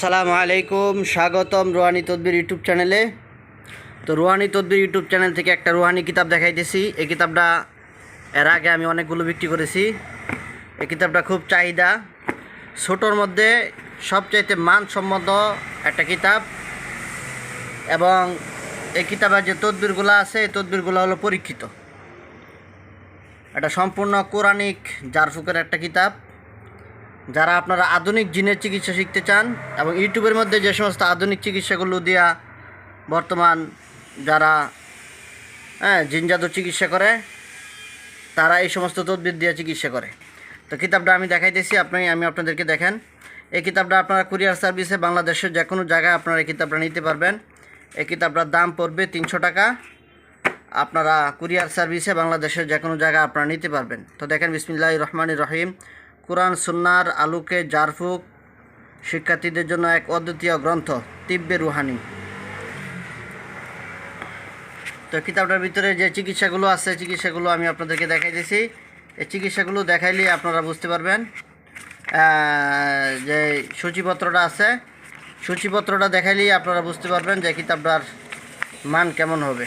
আসসালামু আলাইকুম, স্বাগতম রুহানি তদবির ইউটিউব চ্যানেলে। তো রুহানি তদবির ইউটিউব চ্যানেল থেকে একটা রুহানি কিতাব দেখাইতেছি। এই কিতাবটা এর আগে আমি অনেকগুলো বিক্রি করেছি। এই কিতাবটা খুব চাহিদা। ছোটোর মধ্যে সবচাইতে মানসম্মত একটা কিতাব। এবং এই কিতাবের যে তদবিরগুলো আছে, এই তদবিরগুলো হলো পরীক্ষিত। এটা সম্পূর্ণ কোরআনিক জারফুকের একটা কিতাব। যারা আপনারা আধুনিক জিনের চিকিৎসা শিখতে চান এবং ইউটিউবের মধ্যে যে সমস্ত আধুনিক চিকিৎসাগুলো দিয়া বর্তমান যারা হ্যাঁ জিন জাদু চিকিৎসা করে, তারা এই সমস্ত তদবির দিয়ে চিকিৎসা করে। তো কিতাবটা আমি দেখাইতেছি, আপনি আমি আপনাদেরকে দেখেন। এই কিতাবটা আপনারা কুরিয়ার সার্ভিসে বাংলাদেশের যে কোনো জায়গায় আপনারা এই কিতাবটা নিতে পারবেন। এই কিতাবটার দাম পড়বে তিনশো টাকা। আপনারা কুরিয়ার সার্ভিসে বাংলাদেশের যে কোনো জায়গায় আপনারা নিতে পারবেন। তো দেখেন বিসমিল্লাহ রহমান রহিম। কোরআন সুন্নার আলুকে জারফুক শিক্ষার্থীদের জন্য এক অদ্বিতীয় গ্রন্থ, তিব্বে রুহানি। তো কিতাবটার ভিতরে যে চিকিৎসাগুলো আছে, চিকিৎসাগুলো আমি আপনাদেরকে দেখাই দিয়েছি এই চিকিৎসাগুলো দেখাইলে আপনারা বুঝতে পারবেন যে সূচিপত্রটা আছে। সূচিপত্রটা দেখাইলেই আপনারা বুঝতে পারবেন যে কিতাবটার মান কেমন হবে।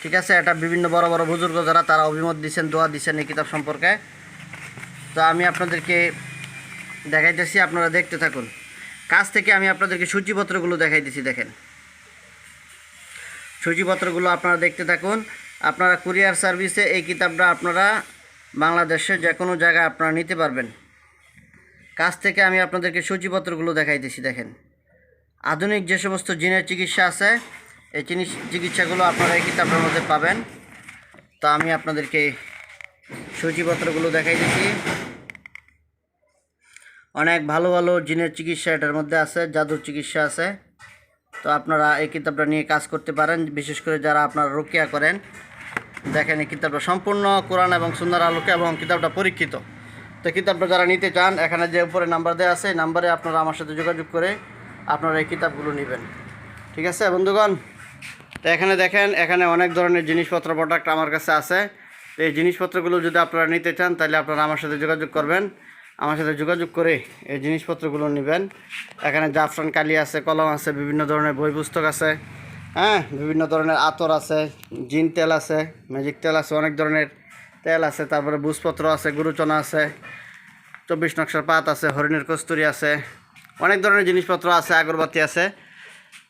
ঠিক আছে? এটা বিভিন্ন বড় বড় বুজুর্গ যারা, তারা অভিমত দিচ্ছেন দোয়া দিচ্ছেন এই কিতাব সম্পর্কে। তো আমি আপনাদেরকে দেখাইতেছি, আপনারা দেখতে থাকুন। কাছ থেকে আমি আপনাদেরকে সূচিপত্রগুলো দেখাইতেছি, দেখেন। সূচিপত্রগুলো আপনারা দেখতে থাকুন। আপনারা কুরিয়ার সার্ভিসে এই কিতাবটা আপনারা বাংলাদেশের যে কোনো জায়গায় আপনারা নিতে পারবেন। কাছ থেকে আমি আপনাদেরকে সূচিপত্রগুলো দেখাইতেছি, দেখেন। আধুনিক যে সমস্ত জিনের চিকিৎসা আছে, এই জিনিস চিকিৎসাগুলো আপনারা এই কিতাবটার মধ্যে পাবেন। তো আমি আপনাদেরকে সূচিপত্রগুলো দেখাই দিচ্ছি। অনেক ভালো ভালো জিনের চিকিৎসা এটার মধ্যে আছে, জাদুর চিকিৎসা আছে। তো আপনারা এই কিতাবটা নিয়ে কাজ করতে পারেন, বিশেষ করে যারা আপনারা রুকিয়া করেন। দেখেন এই কিতাবটা সম্পূর্ণ কোরআন এবং সুন্দর আলোকে এবং কিতাবটা পরীক্ষিত। তো কিতাবটা যারা নিতে চান, এখানে যে উপরে নাম্বার দেওয়া আছে নাম্বারে আপনারা আমার সাথে যোগাযোগ করে আপনারা এই কিতাবগুলো নেবেন। ঠিক আছে বন্ধুগণ? তো এখানে দেখেন, এখানে অনেক ধরনের জিনিসপত্র প্রোডাক্ট আমার কাছে আছে। তো এই জিনিসপত্রগুলো যদি আপনারা নিতে চান, তাহলে আপনারা আমার সাথে যোগাযোগ করবেন। আমার সাথে যোগাযোগ করে এই জিনিসপত্রগুলো নেবেন। এখানে জাফরান কালি আছে, কলম আছে, বিভিন্ন ধরনের বই পুস্তক আছে হ্যাঁ? বিভিন্ন ধরনের আতর আছে, জিন তেল আছে, ম্যাজিক তেল আছে, অনেক ধরনের তেল আছে। তারপরে বুঝপত্র আছে, গুরুচনা আছে, চব্বিশ নকশার পাত আছে, হরিণের কস্তুরি আছে, অনেক ধরনের জিনিসপত্র আছে, আগরবাতি আছে।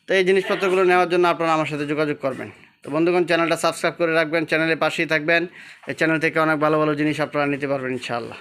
তো এই জিনিসপত্রগুলো নেওয়ার জন্য আপনারা আমার সাথে যোগাযোগ করবেন। তো বন্ধুগণ, চ্যানেলটা সাবস্ক্রাইব করে রাখবেন, চ্যানেলের পাশেই থাকবেন। এই চ্যানেল থেকে অনেক ভালো ভালো জিনিস আপনারা নিতে পারবেন, ইনশাআল্লাহ।